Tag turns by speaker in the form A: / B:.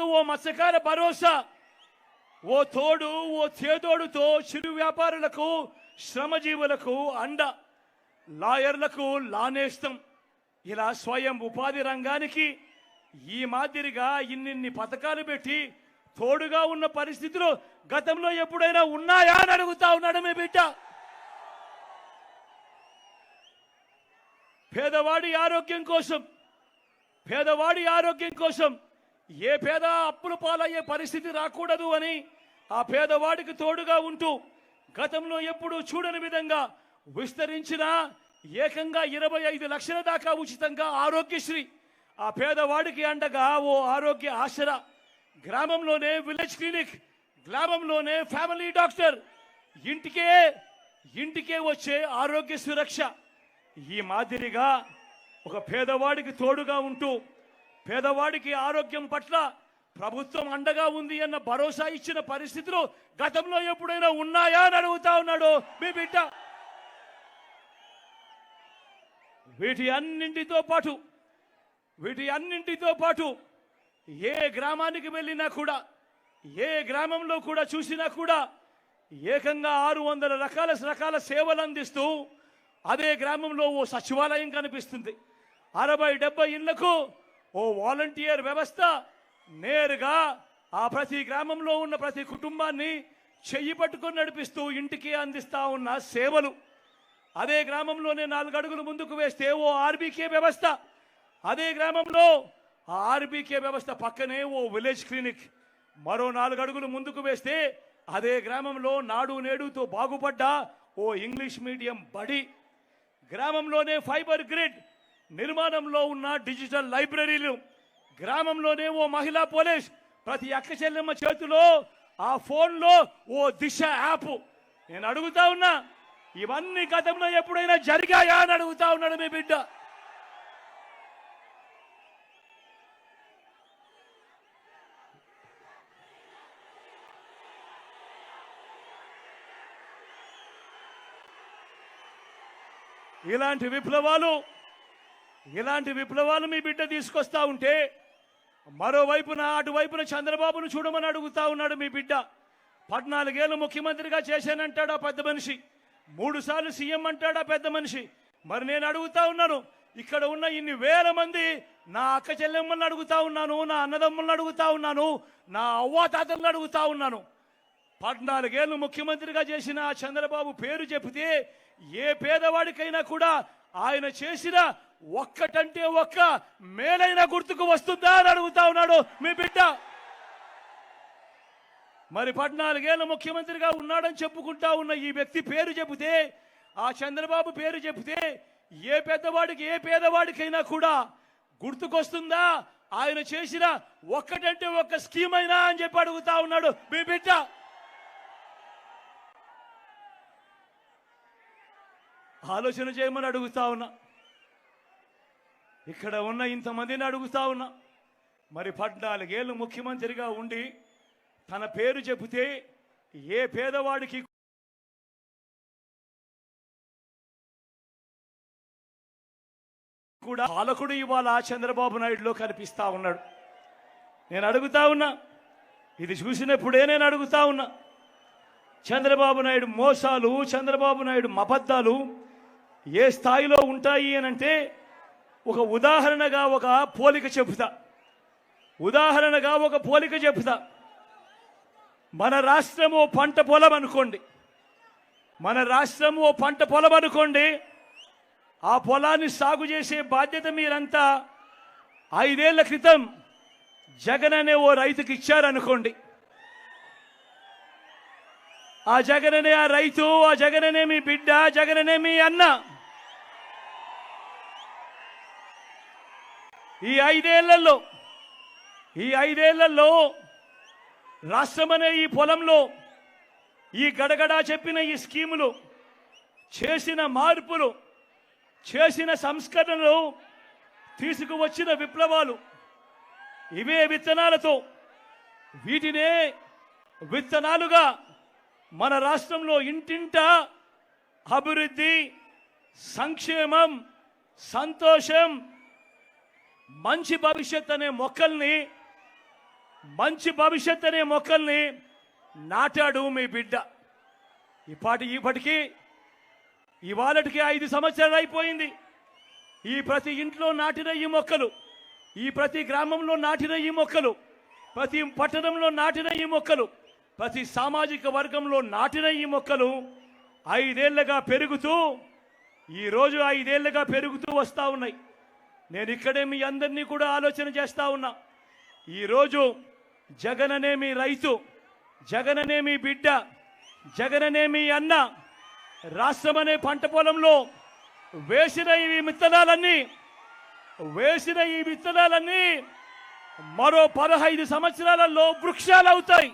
A: ఓ మత్స్యకార భరోసా. ఓ తోడు ఓ చేదోడుతో చిరు వ్యాపారులకు శ్రమజీవులకు అండ. లాయర్లకు లానేస్తం. ఇలా స్వయం ఉపాధి రంగానికి ఈ మాదిరిగా ఇన్నిన్ని పథకాలు పెట్టి తోడుగా ఉన్న పరిస్థితులు గతంలో ఎప్పుడైనా ఉన్నాయా అని అడుగుతా ఉన్నాడు మీ బిడ్డ. పేదవాడి ఆరోగ్యం కోసం పేదవాడి ఆరోగ్యం కోసం ఏ పేద అప్పుల పాలయ్యే పరిస్థితి రాకూడదు అని ఆ పేదవాడికి తోడుగా ఉంటూ గతంలో ఎప్పుడూ చూడని విధంగా విస్తరించిన ఏకంగా ఇరవై ఐదు లక్షల దాకా ఉచితంగా ఆరోగ్యశ్రీ ఆ పేదవాడికి అండగా ఓ ఆరోగ్య ఆసరా గ్రామంలోనే విలేజ్ క్లినిక్ గ్రామంలోనే ఫ్యామిలీ డాక్టర్. ఇంటికే ఇంటికే వచ్చే ఆరోగ్య సురక్ష. ఈ మాదిరిగా ఒక పేదవాడికి తోడుగా ఉంటూ పేదవాడికి ఆరోగ్యం పట్ల ప్రభుత్వం అండగా ఉంది అన్న భరోసా ఇచ్చిన పరిస్థితులు గతంలో ఎప్పుడైనా ఉన్నాయా అని అడుగుతా ఉన్నాడు మీ బిడ్డ. వీటి అన్నింటితో పాటు వీటి అన్నింటితో పాటు ఏ గ్రామానికి వెళ్ళినా కూడా ఏ గ్రామంలో కూడా చూసినా కూడా ఏకంగా ఆరు వందల రకాల రకాల సేవలు అందిస్తూ అదే గ్రామంలో ఓ సచివాలయం కనిపిస్తుంది. అరవై డెబ్బై ఇళ్ళకు ఓ వాలంటీర్ వ్యవస్థ నేరుగా ఆ ప్రతి గ్రామంలో ఉన్న ప్రతి కుటుంబాన్ని చెయ్యి పట్టుకొని నడిపిస్తూ ఇంటికి అందిస్తా ఉన్న సేవలు. అదే గ్రామంలోనే నాలుగు అడుగులు ముందుకు వేస్తే ఓ ఆర్బీకే వ్యవస్థ. అదే గ్రామంలో ఆ ఆర్బీకే వ్యవస్థ పక్కనే ఓ విలేజ్ క్లినిక్. మరో నాలుగు అడుగులు ముందుకు వేస్తే అదే గ్రామంలో నాడు నేడుతో బాగుపడ్డ ఓ ఇంగ్లీష్ మీడియం బడి. గ్రామంలోనే ఫైబర్ గ్రిడ్ నిర్మాణంలో ఉన్న డిజిటల్ లైబ్రరీలు గ్రామంలోనే ఓ మహిళా పోలీస్ ప్రతి అక్క చెల్లెమ్మ చేతిలో ఆ ఫోన్లో ఓ దిశ యాప్. నేను అడుగుతా ఉన్నా ఇవన్నీ గతంలో ఎప్పుడైనా జరిగాయా అని అడుగుతా ఉన్నాడు మీ బిడ్డ. ఇలాంటి విప్లవాలు ఇలాంటి విప్లవాలు మీ బిడ్డ తీసుకొస్తా ఉంటే మరోవైపున అటువైపున చంద్రబాబును చూడమని అడుగుతా ఉన్నాడు మీ బిడ్డ. పద్నాలుగేళ్ళు ముఖ్యమంత్రిగా చేశానంటాడు ఆ పెద్ద మనిషి? మూడు సార్లు సీఎం అంటాడు పెద్ద మనిషి? మరి నేను అడుగుతా ఉన్నాను ఇక్కడ ఉన్న ఇన్ని వేల మంది నా అక్క చెల్లెమ్మల్ని అడుగుతా ఉన్నాను నా అన్నదమ్ములను అడుగుతా ఉన్నాను నా అవ్వాతాతలను అడుగుతా ఉన్నాను. పద్నాలుగేళ్ళు ముఖ్యమంత్రిగా చేసిన చంద్రబాబు పేరు చెబితే ఏ పేదవాడికైనా కూడా ఆయన చేసిన ఒక్కటంటే ఒక్క మేలైన గుర్తుకు వస్తుందా అని అడుగుతా ఉన్నాడు మీ బిడ్డ. మరి పద్నాలుగేళ్ళ ముఖ్యమంత్రిగా ఉన్నాడని చెప్పుకుంటా ఉన్న ఈ వ్యక్తి పేరు చెబితే ఆ చంద్రబాబు పేరు చెబితే ఏ పెద్దవాడికి ఏ పేదవాడికైనా కూడా గుర్తుకొస్తుందా? ఆయన చేసిన ఒక్కటంటే ఒక్క స్కీమ్ అయినా అని చెప్పి అడుగుతా ఉన్నాడు మీ బిడ్డ. ఆలోచన చేయమని అడుగుతా ఉన్నా. ఇక్కడ ఉన్న ఇంతమందిని అడుగుతా ఉన్నా. మరి పద్నాలుగేళ్ళు ముఖ్యమంత్రిగా ఉండి తన పేరు చెబితే ఏ పేదవాడికి కూడా పాలకుడు ఇవాళ చంద్రబాబు నాయుడులో కనిపిస్తా ఉన్నాడు. నేను అడుగుతా ఉన్నా. ఇది చూసినప్పుడే నేను అడుగుతా ఉన్నా. చంద్రబాబు నాయుడు మోసాలు చంద్రబాబు నాయుడు అబద్ధాలు ఏ స్థాయిలో ఉంటాయి అని అంటే ఒక ఉదాహరణగా ఒక పోలిక చెబుతా. ఉదాహరణగా ఒక పోలిక చెబుతా. మన రాష్ట్రం ఓ పంట పొలం అనుకోండి. మన రాష్ట్రం ఓ పంట పొలం అనుకోండి. ఆ పొలాన్ని సాగు చేసే బాధ్యత మీరంతా ఐదేళ్ళ క్రితం జగన్ అనే ఓ రైతుకి ఇచ్చారనుకోండి ఆ జగననే ఆ రైతు ఆ జగననే మీ బిడ్డ జగననే మీ అన్న ఈ ఐదేళ్ళలో ఈ ఐదేళ్ళలో రాష్ట్రమనే ఈ పొలంలో ఈ గడగడా చెప్పిన ఈ స్కీములు చేసిన మార్పులు చేసిన సంస్కరణలు తీసుకువచ్చిన విప్లవాలు ఇవే విత్తనాలతో వీటినే విత్తనాలుగా మన రాష్ట్రంలో ఇంటింట అభివృద్ధి సంక్షేమం సంతోషం మంచి భవిష్యత్ అనే మొక్కల్ని మంచి భవిష్యత్ అనే మొక్కల్ని నాటాడు మీ బిడ్డ. ఇప్పటి ఇప్పటికీ ఇవాళటికి ఐదు సంవత్సరాలు అయిపోయింది. ఈ ప్రతి ఇంట్లో నాటిన ఈ మొక్కలు ఈ ప్రతి గ్రామంలో నాటిన ఈ మొక్కలు ప్రతి పట్టణంలో నాటిన ఈ మొక్కలు ప్రతి సామాజిక వర్గంలో నాటిన ఈ మొక్కలు ఐదేళ్ళుగా పెరుగుతూ ఈరోజు ఐదేళ్ళుగా పెరుగుతూ వస్తూ ఉన్నాయి. నేను ఇక్కడే మీ అందరినీ కూడా ఆలోచన చేస్తా ఉన్నా. ఈరోజు జగన్ అనే మీ రైతు జగన్ అనే మీ బిడ్డ జగన్ అనే మీ అన్న రాష్ట్రం అనే పంట పొలంలో వేసిన ఈ విత్తనాలన్నీ వేసిన ఈ విత్తనాలన్నీ మరో పదహైదు సంవత్సరాలలో వృక్షాలు అవుతాయి.